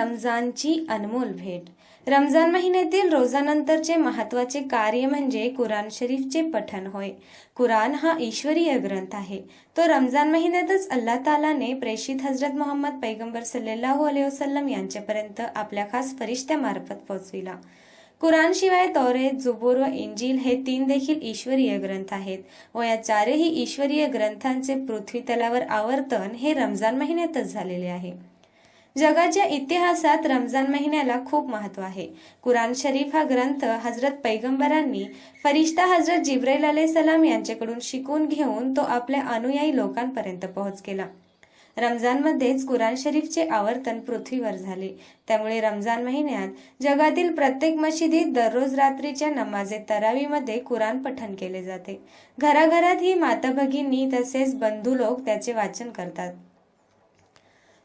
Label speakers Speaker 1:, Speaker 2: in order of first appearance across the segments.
Speaker 1: रमजानची अनमोल भेट. रमजान महिन्यातील रोजानंतरचे महत्त्वाचे कार्य म्हणजे कुराण शरीफचे पठण होय. कुराण हा ईश्वरीय ग्रंथ आहे. तो रमजान महिन्यातच अल्लाह तालाने प्रेषित हजरत मोहम्मद पैगंबर सल्लेलाहू अलैहि वसल्लम यांच्यापर्यंत आपल्या खास फरिश्त्यामार्फत पोहोचविला. कुराण शिवाय तौरेत जुबूर व इंजिल हे तीन देखील ईश्वरीय ग्रंथ आहेत व या चारही ईश्वरीय ग्रंथांचे पृथ्वी तलावर आवर्तन हे रमजान महिन्यातच झालेले आहे. जगाच्या इतिहासात रमजान महिन्याला खूप महत्त्व आहे. कुराण शरीफ हा ग्रंथ हजरत पैगंबरांनी फरिश्ता हजरत जिब्राईल अले सलाम यांच्याकडून शिकून घेऊन तो आपल्या अनुयायी लोकांपर्यंत पोहोच केला. रमजानमध्येच कुराण शरीफचे आवर्तन पृथ्वीवर झाले. त्यामुळे रमजान महिन्यात जगातील प्रत्येक मशिदीत दररोज रात्रीच्या नमाजे तरावीमध्ये कुराण पठण केले जाते. घराघरात ही माता भगिनी तसेच बंधू लोक त्याचे वाचन करतात.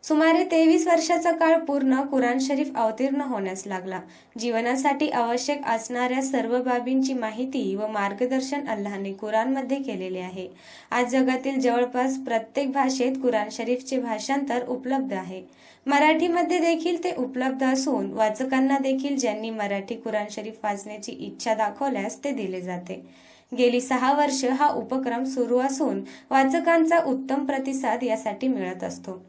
Speaker 1: सुमारे तेवीस वर्षाचा काळ पूर्ण कुराण शरीफ अवतीर्ण होण्यास लागला. जीवनासाठी आवश्यक असणाऱ्या सर्व बाबींची माहिती व मार्गदर्शन अल्लाहने कुराणमध्ये केलेले आहे. आज जगातील जवळपास प्रत्येक भाषेत कुराण शरीफचे भाषांतर उपलब्ध आहे. मराठीमध्ये देखील ते उपलब्ध असून वाचकांना देखील ज्यांनी मराठी कुराण शरीफ वाचण्याची इच्छा दाखवल्यास ते दिले जाते. गेली सहा वर्ष हा उपक्रम सुरू असून वाचकांचा उत्तम प्रतिसाद यासाठी मिळत असतो.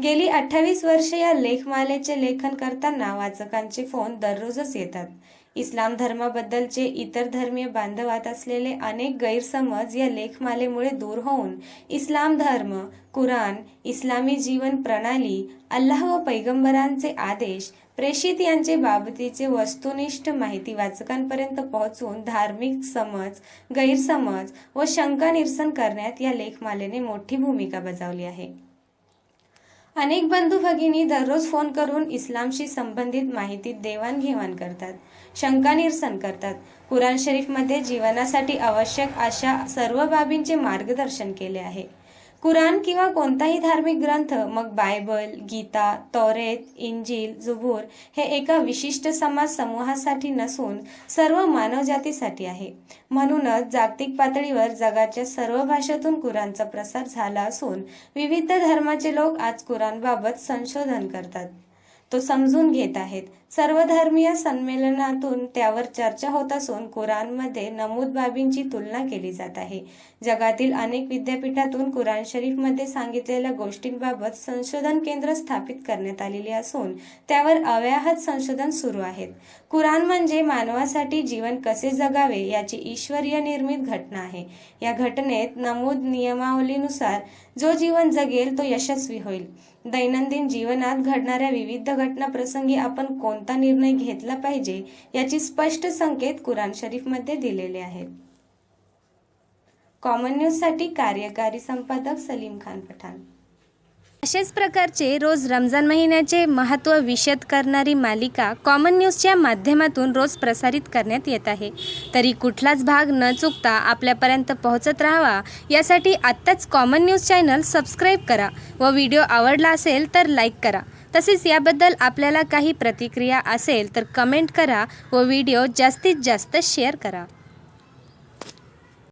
Speaker 1: गेली अठ्ठावीस वर्ष या लेखमालेचे लेखन करताना वाचकांचे फोन दररोजच येतात. इस्लाम धर्माबद्दलचे इतर धर्मीय बांधवात असलेले अनेक गैरसमज या लेखमालेमुळे दूर होऊन इस्लाम धर्म कुराण इस्लामी जीवन प्रणाली अल्लाह व पैगंबरांचे आदेश प्रेषित यांचे बाबतीचे वस्तुनिष्ठ माहिती वाचकांपर्यंत पोहोचून धार्मिक समज गैरसमज व शंका निरसन करण्यात या लेखमालेने मोठी भूमिका बजावली आहे. अनेक बंधू भगिनी दररोज फोन करून इस्लामशी संबंधित माहिती देवाणघेवाण करतात शंका निरसन करतात. कुराण शरीफमध्ये जीवनासाठी आवश्यक अशा सर्व बाबींचे मार्गदर्शन केले आहे. कुराण किंवा कोणताही धार्मिक ग्रंथ मग बायबल गीता तौरेत इंजिल जुबूर हे एका विशिष्ट समाज समूहासाठी नसून सर्व मानवजातीसाठी आहे. म्हणूनच जागतिक पातळीवर जगाच्या सर्व भाषेतून कुराणचा प्रसार झाला असून विविध धर्माचे लोक आज कुराणबाबत संशोधन करतात. तो समजून घेत आहेत. सर्वधर्मीय संमेलनातून त्यावर चर्चा होत असून कुराणमध्ये नमूद बाबींची तुलना केली जात आहे. जगातील अनेक विद्यापीठातून कुराण शरीफमध्ये सांगितलेल्या गोष्टींबाबत संशोधन केंद्र स्थापित करण्यात आलेली असून त्यावर अव्याहत संशोधन सुरू आहेत. कुराण म्हणजे मानवासाठी जीवन कसे जगावे याची ईश्वरीय निर्मित घटना आहे. या घटनेत नमूद नियमावलीनुसार जो जीवन जगेल तो यशस्वी होईल. दैनंदिन जीवनात घडणाऱ्या विविध घटना प्रसंगी आपण कोणता निर्णय घेतला पाहिजे याची स्पष्ट संकेत कुराण शरीफमध्ये दिलेले आहेत. कॉमन न्यूजसाठी कार्यकारी संपादक सलीम खान पठाण. अशाच प्रकारचे रोज रमजान महिन्याचे महत्त्व विशद करणारी मालिका कॉमन न्यूजच्या माध्यमातून रोज प्रसारित करण्यात येत आहे. तरी कुठलाच भाग न चुकता आपल्यापर्यंत पोहोचत राहावा यासाठी आत्ताच कॉमन न्यूज चॅनल सबस्क्राईब करा व व्हिडिओ आवडला असेल तर लाईक करा. तसेच याबद्दल आपल्याला काही प्रतिक्रिया असेल तर कमेंट करा व व्हिडिओ जास्तीत जास्त शेअर करा.